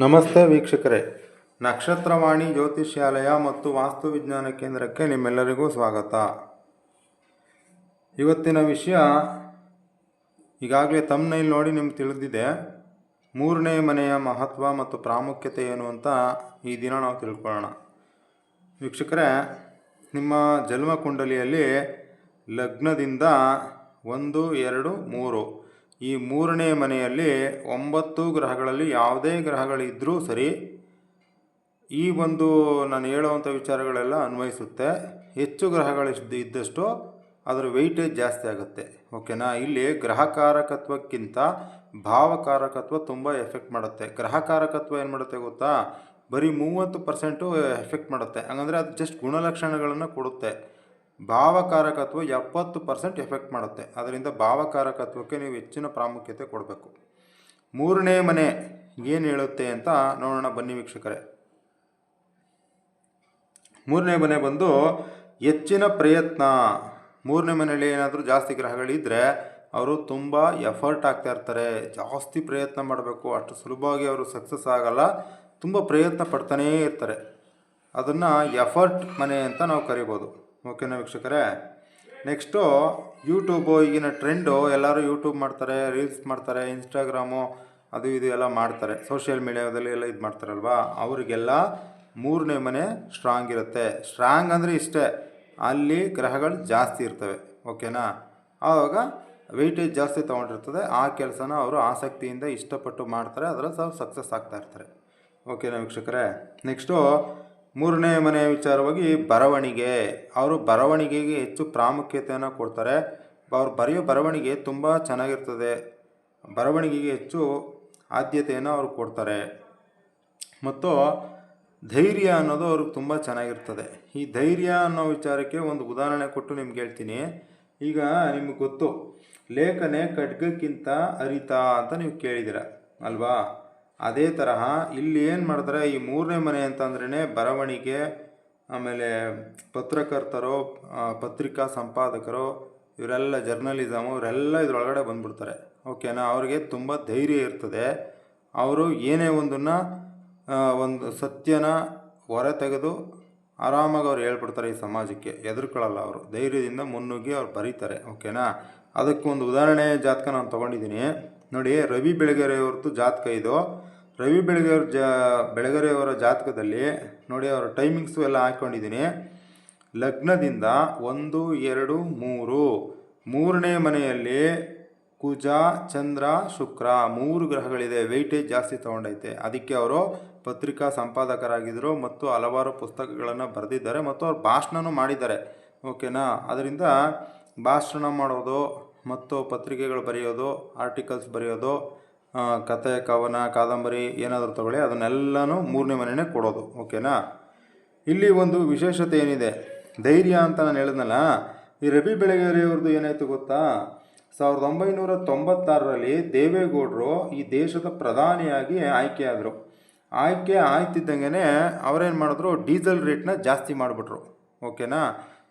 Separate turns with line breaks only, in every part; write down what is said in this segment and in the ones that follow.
ನಮಸ್ತೆ ವೀಕ್ಷಕರೇ. ನಕ್ಷತ್ರವಾಣಿ ಜ್ಯೋತಿಷ್ಯಾಲಯ ಮತ್ತು ವಾಸ್ತು ವಿಜ್ಞಾನ ಕೇಂದ್ರಕ್ಕೆ ನಿಮ್ಮೆಲ್ಲರಿಗೂ ಸ್ವಾಗತ. ಇವತ್ತಿನ ವಿಷಯ ಈಗಾಗಲೇ ತಮ್ಮನೈಲ್ ನೋಡಿ ನಿಮ್ಗೆ ತಿಳಿದಿದೆ. ಮೂರನೇ ಮನೆಯ ಮಹತ್ವ ಮತ್ತು ಪ್ರಾಮುಖ್ಯತೆ ಏನು ಅಂತ ಈ ದಿನ ನಾವು ತಿಳ್ಕೊಳ್ಳೋಣ. ವೀಕ್ಷಕರೇ, ನಿಮ್ಮ ಜನ್ಮ ಕುಂಡಲಿಯಲ್ಲಿ ಲಗ್ನದಿಂದ ಒಂದು, ಎರಡು, ಮೂರು ಈ ಮೂರನೇ ಮನೆಯಲ್ಲಿ ಒಂಬತ್ತು ಗ್ರಹಗಳಲ್ಲಿ ಯಾವುದೇ ಗ್ರಹಗಳಿದ್ದರೂ ಸರಿ, ಈ ಒಂದು ನಾನು ಹೇಳುವಂಥ ವಿಚಾರಗಳೆಲ್ಲ ಅನ್ವಯಿಸುತ್ತೆ. ಹೆಚ್ಚು ಗ್ರಹಗಳಿದ್ದು ಇದ್ದಷ್ಟು ಅದರ ವೆಯ್ಟೇಜ್ ಜಾಸ್ತಿ ಆಗುತ್ತೆ. ಓಕೆನಾ ಇಲ್ಲಿ ಗ್ರಹಕಾರಕತ್ವಕ್ಕಿಂತ ಭಾವಕಾರಕತ್ವ ತುಂಬ ಎಫೆಕ್ಟ್ ಮಾಡುತ್ತೆ. ಗ್ರಹಕಾರಕತ್ವ ಏನು ಮಾಡುತ್ತೆ ಗೊತ್ತಾ? ಬರೀ ಮೂವತ್ತು ಪರ್ಸೆಂಟು ಎಫೆಕ್ಟ್ ಮಾಡುತ್ತೆ. ಹಂಗಂದರೆ ಅದು ಜಸ್ಟ್ ಗುಣಲಕ್ಷಣಗಳನ್ನು ಕೊಡುತ್ತೆ. ಭಾವಕಾರಕತ್ವ ಎಪ್ಪತ್ತು ಪರ್ಸೆಂಟ್ ಎಫೆಕ್ಟ್ ಮಾಡುತ್ತೆ. ಅದರಿಂದ ಭಾವಕಾರಕತ್ವಕ್ಕೆ ನೀವು ಹೆಚ್ಚಿನ ಪ್ರಾಮುಖ್ಯತೆ ಕೊಡಬೇಕು. ಮೂರನೇ ಮನೆ ಏನು ಹೇಳುತ್ತೆ ಅಂತ ನೋಡೋಣ ಬನ್ನಿ ವೀಕ್ಷಕರೇ. ಮೂರನೇ ಮನೆ ಬಂದು ಹೆಚ್ಚಿನ ಪ್ರಯತ್ನ. ಮೂರನೇ ಮನೆಯಲ್ಲಿ ಏನಾದರೂ ಜಾಸ್ತಿ ಗ್ರಹಗಳಿದ್ದರೆ ಅವರು ತುಂಬ ಎಫರ್ಟ್ ಆಗ್ತಾ ಇರ್ತಾರೆ. ಜಾಸ್ತಿ ಪ್ರಯತ್ನ ಮಾಡಬೇಕು. ಅಷ್ಟು ಸುಲಭವಾಗಿ ಅವರು ಸಕ್ಸಸ್ ಆಗಲ್ಲ. ತುಂಬ ಪ್ರಯತ್ನ ಪಡ್ತಾನೇ ಇರ್ತಾರೆ. ಅದನ್ನು ಎಫರ್ಟ್ ಮನೆ ಅಂತ ನಾವು ಕರಿಬೋದು. ಓಕೆನಾ ವೀಕ್ಷಕರೇ. ನೆಕ್ಸ್ಟು ಯೂಟ್ಯೂಬು ಈಗಿನ ಟ್ರೆಂಡು ಎಲ್ಲರೂ ಯೂಟ್ಯೂಬ್ ಮಾಡ್ತಾರೆ ರೀಲ್ಸ್ ಮಾಡ್ತಾರೆ ಇನ್ಸ್ಟಾಗ್ರಾಮು ಅದು ಇದು ಎಲ್ಲ ಮಾಡ್ತಾರೆ. ಸೋಷಿಯಲ್ ಮೀಡಿಯಾದಲ್ಲಿ ಎಲ್ಲ ಇದು ಮಾಡ್ತಾರಲ್ವಾ? ಅವರಿಗೆಲ್ಲ ಮೂರನೇ ಮನೆ ಸ್ಟ್ರಾಂಗ್ ಇರುತ್ತೆ. ಸ್ಟ್ರಾಂಗ್ ಅಂದರೆ ಇಷ್ಟೇ. ಅಲ್ಲಿ ಗ್ರಹಗಳು ಜಾಸ್ತಿ ಇರ್ತವೆ. ಓಕೆನಾ ಆವಾಗ ವೆಯ್ಟೇಜ್ ಜಾಸ್ತಿ ತೊಗೊಂಡಿರ್ತದೆ. ಆ ಕೆಲಸನ ಅವರು ಆಸಕ್ತಿಯಿಂದ ಇಷ್ಟಪಟ್ಟು ಮಾಡ್ತಾರೆ. ಅದರಲ್ಲಿ ಸ್ವಲ್ಪ ಸಕ್ಸಸ್ ಆಗ್ತಾ ಇರ್ತಾರೆ. ಓಕೆನಾ ವೀಕ್ಷಕರೇ? ನೆಕ್ಸ್ಟು ಮೂರನೇ ಮನೆಯ ವಿಚಾರವಾಗಿ ಬರವಣಿಗೆ. ಅವರು ಬರವಣಿಗೆಗೆ ಹೆಚ್ಚು ಪ್ರಾಮುಖ್ಯತೆಯನ್ನು ಕೊಡ್ತಾರೆ. ಅವ್ರು ಬರೆಯೋ ಬರವಣಿಗೆ ತುಂಬ ಚೆನ್ನಾಗಿರ್ತದೆ. ಬರವಣಿಗೆಗೆ ಹೆಚ್ಚು ಆದ್ಯತೆಯನ್ನು ಅವರು ಕೊಡ್ತಾರೆ. ಮತ್ತು ಧೈರ್ಯ ಅನ್ನೋದು ಅವ್ರಿಗೆ ತುಂಬ ಚೆನ್ನಾಗಿರ್ತದೆ. ಈ ಧೈರ್ಯ ಅನ್ನೋ ವಿಚಾರಕ್ಕೆ ಒಂದು ಉದಾಹರಣೆ ಕೊಟ್ಟು ನಿಮ್ಗೆ ಹೇಳ್ತೀನಿ. ಈಗ ನಿಮ್ಗೆ ಗೊತ್ತು. ಲೇಖನೆ ಖಡ್ಗಕ್ಕಿಂತ ಅರಿತ ಅಂತ ನೀವು ಕೇಳಿದ್ದೀರ, ಅಲ್ವಾ? ಅದೇ ತರಹ ಇಲ್ಲಿ ಏನು ಮಾಡ್ತಾರೆ ಈ ಮೂರನೇ ಮನೆ ಅಂತಂದ್ರೇ ಬರವಣಿಗೆ, ಆಮೇಲೆ ಪತ್ರಕರ್ತರು ಪತ್ರಿಕಾ ಸಂಪಾದಕರು, ಇವರೆಲ್ಲ ಜರ್ನಲಿಸಮು ಇವರೆಲ್ಲ ಇದರೊಳಗಡೆ ಬಂದ್ಬಿಡ್ತಾರೆ. ಓಕೆನಾ ಅವ್ರಿಗೆ ತುಂಬ ಧೈರ್ಯ ಇರ್ತದೆ. ಅವರು ಏನೇ ಒಂದನ್ನು ಒಂದು ಸತ್ಯನ ಹೊರ ತೆಗೆದು ಆರಾಮಾಗಿ ಅವ್ರು ಹೇಳ್ಬಿಡ್ತಾರೆ ಈ ಸಮಾಜಕ್ಕೆ. ಎದುರ್ಕೊಳ್ಳಲ್ಲ ಅವರು. ಧೈರ್ಯದಿಂದ ಮುನ್ನುಗ್ಗಿ ಅವ್ರು ಬರೀತಾರೆ. ಓಕೆನಾ ಅದಕ್ಕೊಂದು ಉದಾಹರಣೆ ಜಾತಕ ನಾನು ತೊಗೊಂಡಿದ್ದೀನಿ. ನೋಡಿ, ರವಿ ಬೆಳಗೆರೆಯವ್ರದ್ದು ಜಾತಕ ಇದು. ರವಿ ಬೆಳಗೆರೆಯವ್ರ ಜಾ, ಬೆಳಗೆರೆಯವರ ಜಾತಕದಲ್ಲಿ ನೋಡಿ, ಅವರ ಟೈಮಿಂಗ್ಸು ಎಲ್ಲ ಹಾಕ್ಕೊಂಡಿದ್ದೀನಿ ಲಗ್ನದಿಂದ ಒಂದು, ಎರಡು, ಮೂರು. ಮೂರನೇ ಮನೆಯಲ್ಲಿ ಕುಜ, ಚಂದ್ರ, ಶುಕ್ರ ಮೂರು ಗ್ರಹಗಳಿದೆ. ವೆಯ್ಟೇಜ್ ಜಾಸ್ತಿ ತೊಗೊಂಡೈತೆ. ಅದಕ್ಕೆ ಅವರು ಪತ್ರಿಕಾ ಸಂಪಾದಕರಾಗಿದ್ದರು ಮತ್ತು ಹಲವಾರು ಪುಸ್ತಕಗಳನ್ನು ಬರೆದಿದ್ದಾರೆ ಮತ್ತು ಅವ್ರು ಭಾಷಣನೂ ಮಾಡಿದ್ದಾರೆ. ಓಕೆನಾ? ಅದರಿಂದ ಭಾಷಣ ಮಾಡೋದು ಮತ್ತು ಪತ್ರಿಕೆಗಳು ಬರೆಯೋದು ಆರ್ಟಿಕಲ್ಸ್ ಬರೆಯೋದು ಕತೆ ಕವನ, ಕಾದಂಬರಿ ಏನಾದರೂ ತಗೊಳ್ಳಿ, ಅದನ್ನೆಲ್ಲನೂ ಮೂರನೇ ಮನೆಯೇ ಕೊಡೋದು, ಓಕೆನಾ? ಇಲ್ಲಿ ಒಂದು ವಿಶೇಷತೆ ಏನಿದೆ? ಧೈರ್ಯ ಅಂತ ನಾನು ಹೇಳಿದ್ನಲ್ಲ, ಈ ರವಿ ಬೆಳಗೆರೆಯವ್ರದ್ದು ಏನಾಯಿತು ಗೊತ್ತಾ? ಸಾವಿರದ ಒಂಬೈನೂರ ತೊಂಬತ್ತಾರರಲ್ಲಿ ದೇವೇಗೌಡರು ಈ ದೇಶದ ಪ್ರಧಾನಿಯಾಗಿ ಆಯ್ಕೆಯಾದರು ಆಯ್ಕೆ ಆಯ್ತಿದ್ದಂಗೆ ಅವರೇನು ಮಾಡಿದ್ರು, ಡೀಸೆಲ್ ರೇಟ್ನ ಜಾಸ್ತಿ ಮಾಡಿಬಿಟ್ರು, ಓಕೆನಾ?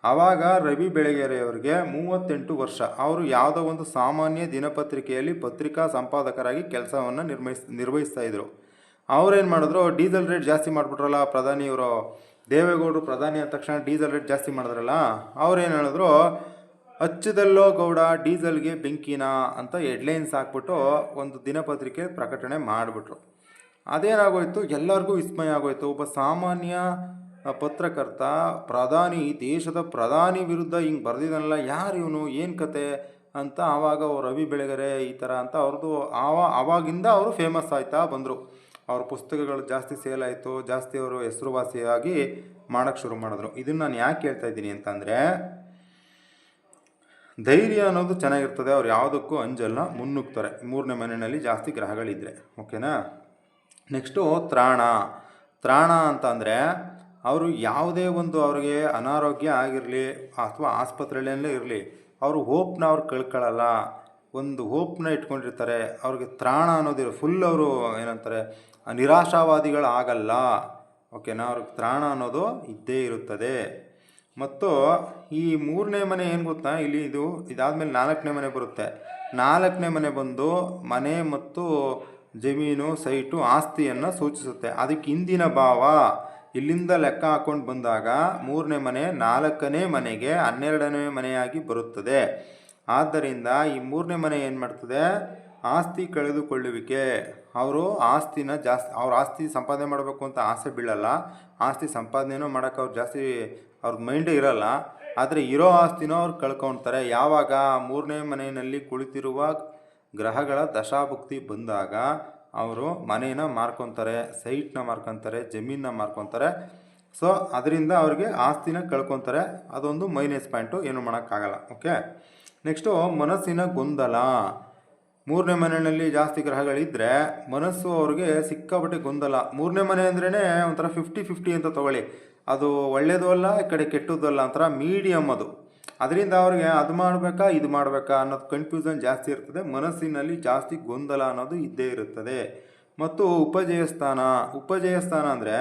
ಆವಾಗ ರವಿ ಬೆಳಗೆರೆಯವರಿಗೆ ಮೂವತ್ತೆಂಟು ವರ್ಷ. ಅವರು ಯಾವುದೋ ಒಂದು ಸಾಮಾನ್ಯ ದಿನಪತ್ರಿಕೆಯಲ್ಲಿ ಪತ್ರಿಕಾ ಸಂಪಾದಕರಾಗಿ ಕೆಲಸವನ್ನು ನಿರ್ವಹಿಸ್ ನಿರ್ವಹಿಸ್ತಾ ಇದ್ದರು ಅವ್ರೇನು ಮಾಡಿದ್ರು? ಡೀಸೆಲ್ ರೇಟ್ ಜಾಸ್ತಿ ಮಾಡಿಬಿಟ್ರಲ್ಲ ಪ್ರಧಾನಿಯವರು ದೇವೇಗೌಡರು ಪ್ರಧಾನಿ ಅಂದ ತಕ್ಷಣ ಡೀಸೆಲ್ ರೇಟ್ ಜಾಸ್ತಿ ಮಾಡಿದ್ರಲ್ಲ? ಅವ್ರೇನು ಹೇಳಿದ್ರು? ಹಚ್ಚದಲ್ಲೋ ಗೌಡ ಡೀಸೆಲ್ಗೆ ಬೆಂಕಿನ ಅಂತ ಹೆಡ್ಲೈನ್ಸ್ ಹಾಕ್ಬಿಟ್ಟು ಒಂದು ದಿನಪತ್ರಿಕೆ ಪ್ರಕಟಣೆ ಮಾಡಿಬಿಟ್ರು. ಅದೇನಾಗೋಯ್ತು? ಎಲ್ಲರಿಗೂ ವಿಸ್ಮಯ ಆಗೋಯ್ತು. ಒಬ್ಬ ಸಾಮಾನ್ಯ ಪತ್ರಕರ್ತ, ಪ್ರಧಾನಿ, ದೇಶದ ಪ್ರಧಾನಿ ವಿರುದ್ಧ ಹಿಂಗೆ ಬರೆದಿದ್ದಾನಲ್ಲ, ಯಾರು ಇವನು, ಏನು ಕತೆ ಅಂತ ಆವಾಗ ಅವ್ರು ರವಿ ಬೆಳೆಗರೆ ಈ ಥರ ಅಂತ ಅವ್ರದ್ದು ಆವ, ಆವಾಗಿಂದ ಅವರು ಫೇಮಸ್ ಆಯ್ತಾ ಬಂದರು. ಅವ್ರ ಪುಸ್ತಕಗಳು ಜಾಸ್ತಿ ಸೇಲ್ ಆಯಿತು, ಜಾಸ್ತಿ ಅವರು ಹೆಸರುವಾಸಿಯಾಗಿ ಮಾಡೋಕ್ಕೆ ಶುರು ಮಾಡಿದ್ರು. ಇದನ್ನು ನಾನು ಯಾಕೆ ಹೇಳ್ತಾ ಇದ್ದೀನಿ ಅಂತಂದರೆ, ಧೈರ್ಯ ಅನ್ನೋದು ಚೆನ್ನಾಗಿರ್ತದೆ, ಅವ್ರು ಯಾವುದಕ್ಕೂ ಅಂಜಲ್ಲ, ಮುನ್ನುಗ್ತಾರೆ. ಮೂರನೇ ಮನೆಯಲ್ಲಿ ಜಾಸ್ತಿ ಗ್ರಹಗಳಿದ್ದರೆ ಓಕೆನಾ? ನೆಕ್ಸ್ಟು ತ್ರಾಣ. ತ್ರಾಣ ಅಂತಂದರೆ ಅವರು ಯಾವುದೇ ಒಂದು ಅವ್ರಿಗೆ ಅನಾರೋಗ್ಯ ಆಗಿರಲಿ ಅಥವಾ ಆಸ್ಪತ್ರೆಯಲ್ಲೇ ಇರಲಿ, ಅವರು ಹೋಪ್ನ ಅವ್ರು ಕಳ್ಕೊಳ್ಳಲ್ಲ. ಒಂದು ಹೋಪ್ನ ಇಟ್ಕೊಂಡಿರ್ತಾರೆ. ಅವ್ರಿಗೆ ತ್ರಾಣ ಅನ್ನೋದಿರೋ ಫುಲ್ ಅವರು ಏನಂತಾರೆ ನಿರಾಶಾವಾದಿಗಳಾಗಲ್ಲ ಓಕೆನಾ? ಅವ್ರಿಗೆ ತ್ರಾಣ ಅನ್ನೋದು ಇದ್ದೇ ಇರುತ್ತದೆ. ಮತ್ತು ಈ ಮೂರನೇ ಮನೆ ಏನು ಗೊತ್ತಾ? ಇಲ್ಲಿ ಇದು ಇದಾದಮೇಲೆ ನಾಲ್ಕನೇ ಮನೆ ಬರುತ್ತೆ. ನಾಲ್ಕನೇ ಮನೆ ಬಂದು ಮನೆ ಮತ್ತು ಜಮೀನು, ಸೈಟು, ಆಸ್ತಿಯನ್ನು ಸೂಚಿಸುತ್ತೆ. ಅದಕ್ಕೆ ಹಿಂದಿನ ಭಾವ. ಇಲ್ಲಿಂದ ಲೆಕ್ಕ ಹಾಕೊಂಡು ಬಂದಾಗ ಮೂರನೇ ಮನೆ ನಾಲ್ಕನೇ ಮನೆಗೆ ಹನ್ನೆರಡನೇ ಮನೆಯಾಗಿ ಬರುತ್ತದೆ. ಆದ್ದರಿಂದ ಈ ಮೂರನೇ ಮನೆ ಏನು ಮಾಡ್ತದೆ? ಆಸ್ತಿ ಕಳೆದುಕೊಳ್ಳುವಿಕೆ. ಅವರು ಆಸ್ತಿನ ಜಾಸ್ತಿ, ಅವ್ರ ಆಸ್ತಿ ಸಂಪಾದನೆ ಮಾಡಬೇಕು ಅಂತ ಆಸೆ ಬೀಳಲ್ಲ. ಆಸ್ತಿ ಸಂಪಾದನೆನೂ ಮಾಡೋಕ್ಕೆ ಅವ್ರು ಜಾಸ್ತಿ ಅವ್ರ ಮೈಂಡೇ ಇರಲ್ಲ. ಆದರೆ ಇರೋ ಆಸ್ತಿನೂ ಅವ್ರು ಕಳ್ಕೊಳ್ತಾರೆ ಯಾವಾಗ ಮೂರನೇ ಮನೆಯಲ್ಲಿ ಕುಳಿತಿರುವ ಗ್ರಹಗಳ ದಶಾಭುಕ್ತಿ ಬಂದಾಗ ಅವರು ಮನೇನ ಮಾರ್ಕೊತಾರೆ ಸೈಟ್ನ ಮಾರ್ಕೊತಾರೆ, ಜಮೀನನ್ನ ಮಾರ್ಕೊತಾರೆ. ಸೊ ಅದರಿಂದ ಅವ್ರಿಗೆ ಆಸ್ತಿನ ಕಳ್ಕೊತಾರೆ. ಅದೊಂದು ಮೈನಸ್ ಪಾಯಿಂಟು ಏನು ಮಾಡೋಕ್ಕಾಗಲ್ಲ ಓಕೆ ನೆಕ್ಸ್ಟು ಮನಸ್ಸಿನ ಗೊಂದಲ. ಮೂರನೇ ಮನೆಯಲ್ಲಿ ಜಾಸ್ತಿ ಗ್ರಹಗಳಿದ್ದರೆ ಮನಸ್ಸು ಅವ್ರಿಗೆ ಸಿಕ್ಕಾಪಟ್ಟೆ ಗೊಂದಲ. ಮೂರನೇ ಮನೆ ಅಂದ್ರೇ ಒಂಥರ ಫಿಫ್ಟಿ ಫಿಫ್ಟಿ ಅಂತ ತಗೊಳ್ಳಿ. ಅದು ಒಳ್ಳೇದು ಅಲ್ಲ, ಈ ಕಡೆ ಕೆಟ್ಟದ್ದು ಅಲ್ಲ, ಒಂಥರ ಮೀಡಿಯಮ್ ಅದು. ಅದರಿಂದ ಅವ್ರಿಗೆ ಅದು ಮಾಡಬೇಕಾ, ಇದು ಮಾಡಬೇಕಾ ಅನ್ನೋದು ಕನ್ಫ್ಯೂಷನ್ ಜಾಸ್ತಿ ಇರ್ತದೆ. ಮನಸ್ಸಿನಲ್ಲಿ ಜಾಸ್ತಿ ಗೊಂದಲ ಅನ್ನೋದು ಇದ್ದೇ ಇರುತ್ತದೆ. ಮತ್ತು ಉಪಜಯ ಸ್ಥಾನ ಉಪಜಯ ಸ್ಥಾನ ಅಂದರೆ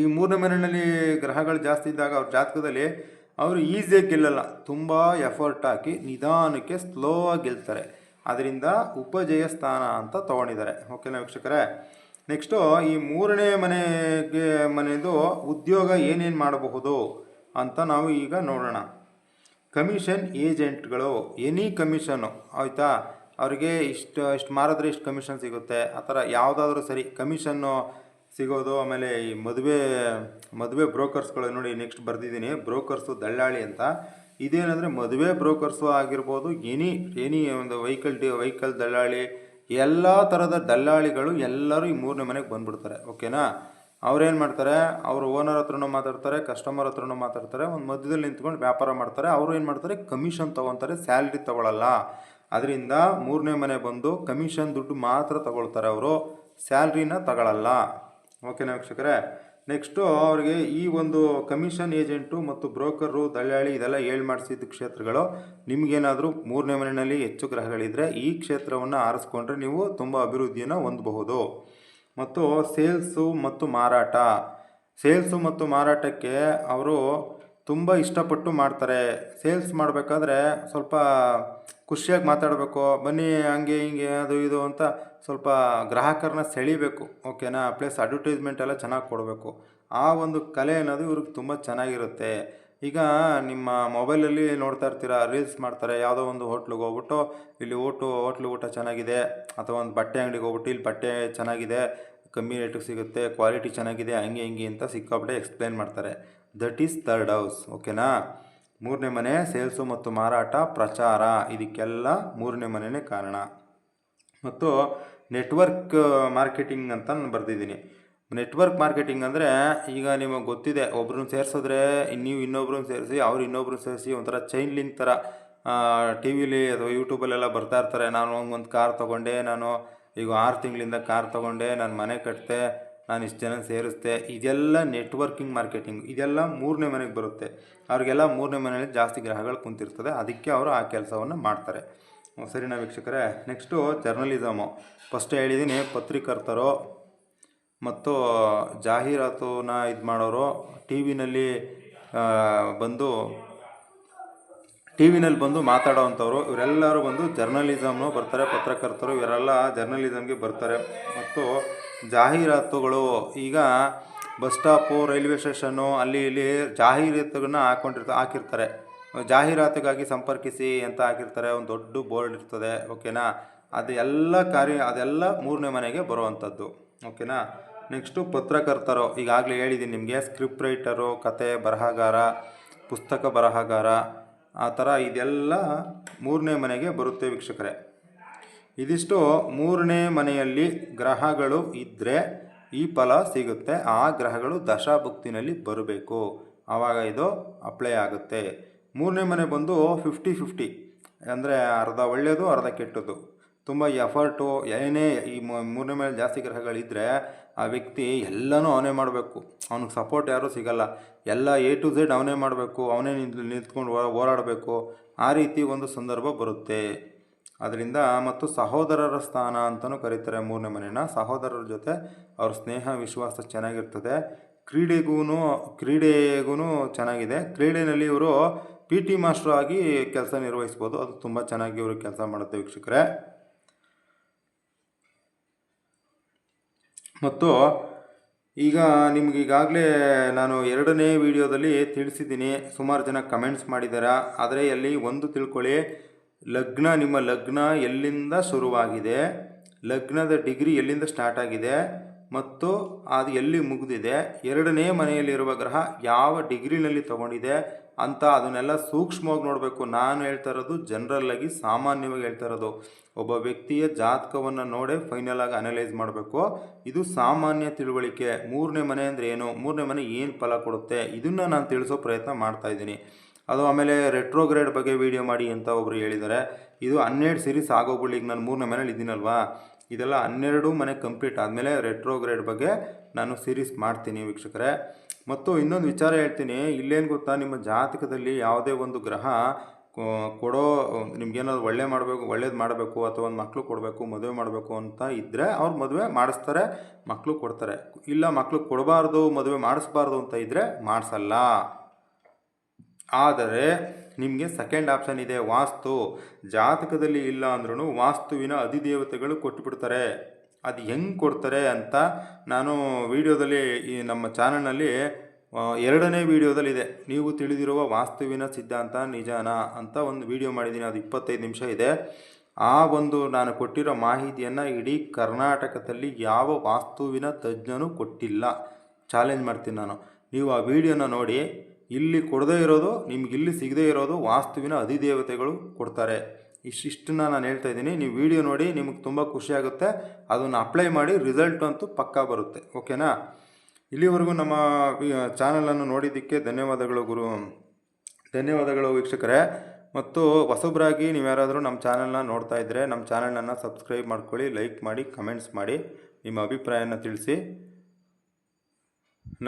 ಈ ಮೂರನೇ ಮನೆಯಲ್ಲಿ ಗ್ರಹಗಳು ಜಾಸ್ತಿ ಇದ್ದಾಗ ಅವ್ರ ಜಾತಕದಲ್ಲಿ ಅವರು ಈಸಿಯಾಗಿ ಗೆಲ್ಲಲ್ಲ. ತುಂಬ ಎಫರ್ಟ್ ಹಾಕಿ ನಿಧಾನಕ್ಕೆ ಸ್ಲೋ ಆಗಿ ಗೆಲ್ತಾರೆ. ಅದರಿಂದ ಉಪಜಯ ಸ್ಥಾನ ಅಂತ ತೊಗೊಂಡಿದ್ದಾರೆ. ಓಕೆನಾ ವೀಕ್ಷಕರೇ? ನೆಕ್ಸ್ಟು ಈ ಮೂರನೇ ಮನೆಗೆ ಮನೆಯದು ಉದ್ಯೋಗ ಏನೇನು ಮಾಡಬಹುದು ಅಂತ ನಾವು ಈಗ ನೋಡೋಣ. ಕಮಿಷನ್ ಏಜೆಂಟ್ಗಳು, ಎನಿ ಕಮಿಷನು, ಆಯಿತಾ? ಅವರಿಗೆ ಇಷ್ಟು ಇಷ್ಟು ಮಾರಿದ್ರೆ ಇಷ್ಟು ಕಮಿಷನ್ ಸಿಗುತ್ತೆ. ಆ ಥರ ಯಾವುದಾದ್ರೂ ಸರಿ ಕಮಿಷನ್ನು ಸಿಗೋದು, ಆಮೇಲೆ ಈ ಮದುವೆ ಮದುವೆ ಬ್ರೋಕರ್ಸ್ಗಳು ನೋಡಿ ನೆಕ್ಸ್ಟ್ ಬರೆದಿದ್ದೀನಿ, ಬ್ರೋಕರ್ಸು ದಳ್ಳಾಳಿ ಅಂತ. ಇದೇನಂದರೆ ಮದುವೆ ಬ್ರೋಕರ್ಸು ಆಗಿರ್ಬೋದು, ಎನಿ ಎನಿ ಒಂದು ವೆಹಿಕಲ್ ಡಿ, ವೆಹಿಕಲ್ ದಳ್ಳಾಳಿ, ಎಲ್ಲ ಥರದ ದಲ್ಲಾಳಿಗಳು ಎಲ್ಲರೂ ಈ ಮೂರನೇ ಮನೆಗೆ ಬಂದ್ಬಿಡ್ತಾರೆ, ಓಕೆನಾ? ಅವ್ರೇನು ಮಾಡ್ತಾರೆ, ಅವರು ಓನರ್ ಹತ್ರನೂ ಮಾತಾಡ್ತಾರೆ ಕಸ್ಟಮರ್ ಹತ್ರನೂ ಮಾತಾಡ್ತಾರೆ, ಒಂದು ಮಧ್ಯದಲ್ಲಿ ನಿಂತ್ಕೊಂಡು ವ್ಯಾಪಾರ ಮಾಡ್ತಾರೆ. ಅವರು ಏನು ಮಾಡ್ತಾರೆ ಕಮಿಷನ್ ತೊಗೊತಾರೆ ಸ್ಯಾಲ್ರಿ ತೊಗೊಳಲ್ಲ. ಅದರಿಂದ ಮೂರನೇ ಮನೆ ಬಂದು ಕಮಿಷನ್ ದುಡ್ಡು ಮಾತ್ರ ತಗೊಳ್ತಾರೆ ಅವರು ಸ್ಯಾಲ್ರಿನ ತಗೊಳ್ಳಲ್ಲ ಓಕೆನಾ ವೀಕ್ಷಕರೇ? ನೆಕ್ಸ್ಟು ಅವರಿಗೆ ಈ ಒಂದು ಕಮಿಷನ್ ಏಜೆಂಟು ಮತ್ತು ಬ್ರೋಕರು ದಲ್ಲಾಳಿ ಇದೆಲ್ಲ ಏಳು ಮಾಡಿಸಿದ ಕ್ಷೇತ್ರಗಳು, ನಿಮಗೇನಾದರೂ ಮೂರನೇ ಮನೆಯಲ್ಲಿ ಹೆಚ್ಚು ಗ್ರಹಗಳಿದ್ದರೆ ಈ ಕ್ಷೇತ್ರವನ್ನು ಆರಿಸ್ಕೊಂಡ್ರೆ ನೀವು ತುಂಬ ಅಭಿವೃದ್ಧಿಯನ್ನು ಹೊಂದಬಹುದು. ಮತ್ತು ಸೇಲ್ಸು ಮತ್ತು ಮಾರಾಟ. ಸೇಲ್ಸು ಮತ್ತು ಮಾರಾಟಕ್ಕೆ ಅವರು ತುಂಬ ಇಷ್ಟಪಟ್ಟು ಮಾಡ್ತಾರೆ. ಸೇಲ್ಸ್ ಮಾಡಬೇಕಾದ್ರೆ ಸ್ವಲ್ಪ ಖುಷಿಯಾಗಿ ಮಾತಾಡಬೇಕು. ಬನ್ನಿ, ಹಂಗೆ ಹಿಂಗೆ, ಅದು ಇದು ಅಂತ ಸ್ವಲ್ಪ ಗ್ರಾಹಕರನ್ನ ಸೆಳಿಬೇಕು. ಓಕೆನಾ? ಪ್ಲಸ್ ಅಡ್ವರ್ಟೈಸ್ಮೆಂಟ್ ಎಲ್ಲ ಚೆನ್ನಾಗಿ ಕೊಡಬೇಕು. ಆ ಒಂದು ಕಲೆ ಅನ್ನೋದು ಇವ್ರಿಗೆ ತುಂಬ ಚೆನ್ನಾಗಿರುತ್ತೆ. ಈಗ ನಿಮ್ಮ ಮೊಬೈಲಲ್ಲಿ ನೋಡ್ತಾ ಇರ್ತೀರ, ರೀಲ್ಸ್ ಮಾಡ್ತಾರೆ, ಯಾವುದೋ ಒಂದು ಹೋಟ್ಲಿಗೆ ಹೋಗ್ಬಿಟ್ಟು, ಇಲ್ಲಿ ಊಟ, ಹೋಟ್ಲು ಊಟ ಚೆನ್ನಾಗಿದೆ, ಅಥವಾ ಒಂದು ಬಟ್ಟೆ ಅಂಗಡಿಗೆ ಹೋಗ್ಬಿಟ್ಟು ಇಲ್ಲಿ ಬಟ್ಟೆ ಚೆನ್ನಾಗಿದೆ, ಕಮ್ಮಿ ರೇಟಿಗೆ ಸಿಗುತ್ತೆ, ಕ್ವಾಲಿಟಿ ಚೆನ್ನಾಗಿದೆ, ಹಂಗೆ ಹಿಂಗೆ ಅಂತ ಸಿಕ್ಕಾಪಟ್ಟೆ ಎಕ್ಸ್ಪ್ಲೇನ್ ಮಾಡ್ತಾರೆ. ದಟ್ ಈಸ್ ಥರ್ಡ್ ಹೌಸ್, ಓಕೆನಾ? ಮೂರನೇ ಮನೆ, ಸೇಲ್ಸು ಮತ್ತು ಮಾರಾಟ, ಪ್ರಚಾರ, ಇದಕ್ಕೆಲ್ಲ ಮೂರನೇ ಮನೆಯೇ ಕಾರಣ. ಮತ್ತು ನೆಟ್ವರ್ಕ್ ಮಾರ್ಕೆಟಿಂಗ್ ಅಂತ ನಾನು ಬರೆದಿದ್ದೀನಿ. ನೆಟ್ವರ್ಕ್ ಮಾರ್ಕೆಟಿಂಗ್ ಅಂದರೆ ಈಗ ನಿಮಗೆ ಗೊತ್ತಿದೆ, ಒಬ್ರನ್ನ ಸೇರಿಸಿದ್ರೆ ನೀವು ಇನ್ನೊಬ್ರನ್ನ ಸೇರಿಸಿ, ಅವ್ರು ಇನ್ನೊಬ್ರನ್ನ ಸೇರಿಸಿ ಒಂಥರ ಚೈನ್ ಲಿಂಕ್ ಥರ ಟಿ ವಿಲಿ ಅಥವಾ ಯೂಟ್ಯೂಬಲ್ಲೆಲ್ಲ ಬರ್ತಾ ಇರ್ತಾರೆ. ನಾನು ಒಂದು ಕಾರ್ ತೊಗೊಂಡೆ, ನಾನು ಈಗ ಆರು ತಿಂಗಳಿಂದ ಕಾರ್ ತೊಗೊಂಡೆ, ನಾನು ಮನೆ ಕಟ್ಟಿದೆ ನಾನು ಇಷ್ಟು ಜನ ಸೇರಿಸ್ದೆ ಇದೆಲ್ಲ ನೆಟ್ವರ್ಕಿಂಗ್ ಮಾರ್ಕೆಟಿಂಗ್ ಇದೆಲ್ಲ ಮೂರನೇ ಮನೆಗೆ ಬರುತ್ತೆ. ಅವ್ರಿಗೆಲ್ಲ ಮೂರನೇ ಮನೆಯಲ್ಲಿ ಜಾಸ್ತಿ ಗ್ರಹಗಳು ಕುಂತಿರ್ತದೆ. ಅದಕ್ಕೆ ಅವರು ಆ ಕೆಲಸವನ್ನು ಮಾಡ್ತಾರೆ. ಸರಿನಾ ವೀಕ್ಷಕರೇ? ನೆಕ್ಸ್ಟು ಜರ್ನಲಿಸಮು ಫಸ್ಟ್ ಹೇಳಿದ್ದೀನಿ ಪತ್ರಿಕರ್ತರು ಮತ್ತು ಜಾಹೀರಾತುನ ಇದು ಮಾಡೋರು ಟಿ ವಿನಲ್ಲಿ ಬಂದು ಟಿ ವಿನಲ್ಲಿ ಬಂದು ಮಾತಾಡೋವಂಥವ್ರು. ಇವರೆಲ್ಲರೂ ಬಂದು ಜರ್ನಲಿಸಮ್ನು ಬರ್ತಾರೆ, ಪತ್ರಕರ್ತರು. ಇವರೆಲ್ಲ ಜರ್ನಲಿಸಮ್ಗೆ ಬರ್ತಾರೆ. ಮತ್ತು ಜಾಹೀರಾತುಗಳು ಈಗ ಬಸ್ ಸ್ಟಾಪು, ರೈಲ್ವೆ ಸ್ಟೇಷನ್ನು, ಅಲ್ಲಿ ಇಲ್ಲಿ ಜಾಹೀರಾತುಗಳನ್ನ ಹಾಕೊಂಡಿರ್ತ, ಹಾಕಿರ್ತಾರೆ. ಜಾಹೀರಾತಿಗಾಗಿ ಸಂಪರ್ಕಿಸಿ ಅಂತ ಹಾಕಿರ್ತಾರೆ. ಒಂದು ದೊಡ್ಡ ಬೋರ್ಡ್ ಇರ್ತದೆ, ಓಕೆನಾ? ಅದು ಕಾರ್ಯ, ಅದೆಲ್ಲ ಮೂರನೇ ಮನೆಗೆ ಬರುವಂಥದ್ದು, ಓಕೆನಾ? ನೆಕ್ಸ್ಟು ಪತ್ರಕರ್ತರು, ಈಗಾಗಲೇ ಹೇಳಿದ್ದೀನಿ ನಿಮಗೆ ಸ್ಕ್ರಿಪ್ಟ್ ರೈಟರು ಕತೆ ಬರಹಗಾರ, ಪುಸ್ತಕ ಬರಹಗಾರ, ಆ ಥರ ಇದೆಲ್ಲ ಮೂರನೇ ಮನೆಗೆ ಬರುತ್ತೆ ವೀಕ್ಷಕರೇ. ಇದಿಷ್ಟು ಮೂರನೇ ಮನೆಯಲ್ಲಿ ಗ್ರಹಗಳು ಇದ್ದರೆ ಈ ಫಲ ಸಿಗುತ್ತೆ, ಆ ಗ್ರಹಗಳು ದಶಾಭುಕ್ತಿನಲ್ಲಿ ಬರಬೇಕು. ಆವಾಗ ಇದು ಅಪ್ಲೈ ಆಗುತ್ತೆ. ಮೂರನೇ ಮನೆ ಬಂದು ಫಿಫ್ಟಿ ಫಿಫ್ಟಿ ಅಂದರೆ ಅರ್ಧ ಒಳ್ಳೆಯದು, ಅರ್ಧ ಕೆಟ್ಟದ್ದು. ತುಂಬ ಎಫರ್ಟು, ಏನೇ ಈ ಮೂರನೇ ಮೇಲೆ ಜಾಸ್ತಿ ಗ್ರಹಗಳಿದ್ದರೆ ಆ ವ್ಯಕ್ತಿ ಎಲ್ಲನೂ ಅವನೇ ಮಾಡಬೇಕು. ಅವ್ನಿಗೆ ಸಪೋರ್ಟ್ ಯಾರೂ ಸಿಗಲ್ಲ. ಎಲ್ಲ ಎ ಟು ಝೆಡ್ ಅವನೇ ಮಾಡಬೇಕು, ಅವನೇ ನಿಂತು, ನಿಂತ್ಕೊಂಡು ಹೋರಾಡಬೇಕು ಆ ರೀತಿ ಒಂದು ಸಂದರ್ಭ ಬರುತ್ತೆ. ಅದರಿಂದ ಮತ್ತು ಸಹೋದರರ ಸ್ಥಾನ ಅಂತಲೂ ಕರೀತಾರೆ ಮೂರನೇ ಮನೆನ. ಸಹೋದರರ ಜೊತೆ ಅವ್ರ ಸ್ನೇಹ, ವಿಶ್ವಾಸ ಚೆನ್ನಾಗಿರ್ತದೆ. ಕ್ರೀಡೆಗೂ ಕ್ರೀಡೆಗೂ ಚೆನ್ನಾಗಿದೆ. ಕ್ರೀಡೆಯಲ್ಲಿ ಇವರು ಪಿ ಟಿ ಮಾಸ್ಟ್ರ್ ಆಗಿ ಕೆಲಸ ನಿರ್ವಹಿಸ್ಬೋದು. ಅದು ತುಂಬ ಚೆನ್ನಾಗಿ ಇವರು ಕೆಲಸ ಮಾಡುತ್ತೆ ವೀಕ್ಷಕರೇ. ಮತ್ತು ಈಗ ನಿಮ್ಗೆ ಈಗಾಗಲೇ ನಾನು ಎರಡನೇ ವಿಡಿಯೋದಲ್ಲಿ ತಿಳಿಸಿದ್ದೀನಿ. ಸುಮಾರು ಜನ ಕಮೆಂಟ್ಸ್ ಮಾಡಿದ್ದಾರೆ ಆದರೆ ಅಲ್ಲಿ ಒಂದು ತಿಳ್ಕೊಳ್ಳಿ. ಲಗ್ನ, ನಿಮ್ಮ ಲಗ್ನ ಎಲ್ಲಿಂದ ಶುರುವಾಗಿದೆ? ಲಗ್ನದ ಡಿಗ್ರಿ ಎಲ್ಲಿಂದ ಸ್ಟಾರ್ಟ್ ಆಗಿದೆ? ಮತ್ತು ಅದು ಎಲ್ಲಿ ಮುಗಿದಿದೆ? ಎರಡನೇ ಮನೆಯಲ್ಲಿರುವ ಗ್ರಹ ಯಾವ ಡಿಗ್ರಿನಲ್ಲಿ ತಗೊಂಡಿದೆ ಅಂತ ಅದನ್ನೆಲ್ಲ ಸೂಕ್ಷ್ಮವಾಗಿ ನೋಡಬೇಕು. ನಾನು ಹೇಳ್ತಾ ಇರೋದು ಜನರಲ್ ಆಗಿ ಸಾಮಾನ್ಯವಾಗಿ ಹೇಳ್ತಾ ಇರೋದು. ಒಬ್ಬ ವ್ಯಕ್ತಿಯ ಜಾತಕವನ್ನು ನೋಡೇ ಫೈನಲ್ ಆಗಿ ಅನಲೈಸ್ ಮಾಡಬೇಕು. ಇದು ಸಾಮಾನ್ಯ ತಿಳುವಳಿಕೆ. ಮೂರನೇ ಮನೆ ಅಂದರೆ ಏನು? ಮೂರನೇ ಮನೆ ಏನು ಫಲ ಕೊಡುತ್ತೆ? ಇದನ್ನು ನಾನು ತಿಳಿಸೋ ಪ್ರಯತ್ನ ಮಾಡ್ತಾ ಇದ್ದೀನಿ. ಅದು ಆಮೇಲೆ ರೆಟ್ರೋಗ್ರೇಡ್ ಬಗ್ಗೆ ವಿಡಿಯೋ ಮಾಡಿ ಅಂತ ಒಬ್ಬರು ಹೇಳಿದ್ದಾರೆ. ಇದು ಹನ್ನೆರಡು ಸೀರೀಸ್ ಆಗೋಗ್ಬಿಡ್ಲಿ. ಈಗ ನಾನು ಮೂರನೇ ಮನೇಲಿ ಇದ್ದೀನಲ್ವಾ? ಇದೆಲ್ಲ ಹನ್ನೆರಡು ಮನೆ ಕಂಪ್ಲೀಟ್ ಆದಮೇಲೆ ರೆಟ್ರೋಗ್ರೇಡ್ ಬಗ್ಗೆ ನಾನು ಸೀರೀಸ್ ಮಾಡ್ತೀನಿ ವೀಕ್ಷಕರೇ. ಮತ್ತು ಇನ್ನೊಂದು ವಿಚಾರ ಹೇಳ್ತೀನಿ, ಇಲ್ಲೇನು ಗೊತ್ತಾ, ನಿಮ್ಮ ಜಾತಕದಲ್ಲಿ ಯಾವುದೇ ಒಂದು ಗ್ರಹ ಕೊಡೋ, ನಿಮ್ಗೇನಾದ್ರು ಒಳ್ಳೆ ಮಾಡಬೇಕು, ಒಳ್ಳೇದು ಮಾಡಬೇಕು, ಅಥವಾ ಒಂದು ಮಕ್ಕಳು ಕೊಡಬೇಕು, ಮದುವೆ ಮಾಡಬೇಕು ಅಂತ ಇದ್ದರೆ ಅವ್ರು ಮದುವೆ ಮಾಡಿಸ್ತಾರೆ ಮಕ್ಕಳು ಕೊಡ್ತಾರೆ. ಇಲ್ಲ ಮಕ್ಕಳು ಕೊಡಬಾರ್ದು, ಮದುವೆ ಮಾಡಿಸ್ಬಾರ್ದು ಅಂತ ಇದ್ದರೆ ಮಾಡಿಸಲ್ಲ. ಆದರೆ ನಿಮಗೆ ಸೆಕೆಂಡ್ ಆಪ್ಷನ್ ಇದೆ, ವಾಸ್ತು. ಜಾತಕದಲ್ಲಿ ಇಲ್ಲ ಅಂದ್ರೂ ವಾಸ್ತುವಿನ ಅಧಿದೇವತೆಗಳು ಕೊಟ್ಟುಬಿಡ್ತಾರೆ ಅದು ಹೆಂಗೆ ಕೊಡ್ತಾರೆ ಅಂತ ನಾನು ವಿಡಿಯೋದಲ್ಲಿ ಈ ನಮ್ಮ ಚಾನಲ್ನಲ್ಲಿ ಎರಡನೇ ವಿಡಿಯೋದಲ್ಲಿದೆ. ನೀವು ತಿಳಿದಿರುವ ವಾಸ್ತುವಿನ ಸಿದ್ಧಾಂತ ನಿಜಾನ ಅಂತ ಒಂದು ವಿಡಿಯೋ ಮಾಡಿದ್ದೀನಿ, ಅದು ಇಪ್ಪತ್ತೈದು ನಿಮಿಷ ಇದೆ. ಆ ಒಂದು ನಾನು ಕೊಟ್ಟಿರೋ ಮಾಹಿತಿಯನ್ನು ಇಡೀ ಕರ್ನಾಟಕದಲ್ಲಿ ಯಾವ ವಾಸ್ತುವಿನ ತಜ್ಞನೂ ಕೊಟ್ಟಿಲ್ಲ. ಚಾಲೆಂಜ್ ಮಾಡ್ತೀನಿ ನಾನು. ನೀವು ಆ ವಿಡಿಯೋನ ನೋಡಿ ಇಲ್ಲಿ ಕೊಡದೇ ಇರೋದು, ನಿಮ್ಗೆ ಇಲ್ಲಿ ಸಿಗದೇ ಇರೋದು ವಾಸ್ತುವಿನ ಅಧಿದೇವತೆಗಳು ಕೊಡ್ತಾರೆ. ಇಷ್ಟಿಷ್ಟನ್ನ ನಾನು ಹೇಳ್ತಾ ಇದ್ದೀನಿ. ನೀವು ವಿಡಿಯೋ ನೋಡಿ ನಿಮಗೆ ತುಂಬ ಖುಷಿಯಾಗುತ್ತೆ ಅದನ್ನು ಅಪ್ಲೈ ಮಾಡಿ ರಿಸಲ್ಟ್ ಅಂತೂ ಪಕ್ಕಾ ಬರುತ್ತೆ. ಓಕೆನಾ ಇಲ್ಲಿವರೆಗೂ ನಮ್ಮ ಚಾನಲನ್ನು ನೋಡಿದ್ದಕ್ಕೆ ಧನ್ಯವಾದಗಳು ಗುರು. ಧನ್ಯವಾದಗಳು ವೀಕ್ಷಕರೇ. ಮತ್ತು ಹೊಸಬ್ರಾಗಿ ನೀವು ಯಾರಾದರೂ ನಮ್ಮ ಚಾನಲ್ನ ನೋಡ್ತಾ ಇದ್ದರೆ ನಮ್ಮ ಚಾನಲನ್ನು ಸಬ್ಸ್ಕ್ರೈಬ್ ಮಾಡ್ಕೊಳ್ಳಿ ಲೈಕ್ ಮಾಡಿ ಕಮೆಂಟ್ಸ್ ಮಾಡಿ, ನಿಮ್ಮ ಅಭಿಪ್ರಾಯನ ತಿಳಿಸಿ.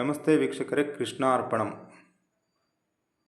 ನಮಸ್ತೆ ವೀಕ್ಷಕರೇ, ಕೃಷ್ಣ ಅರ್ಪಣಂ.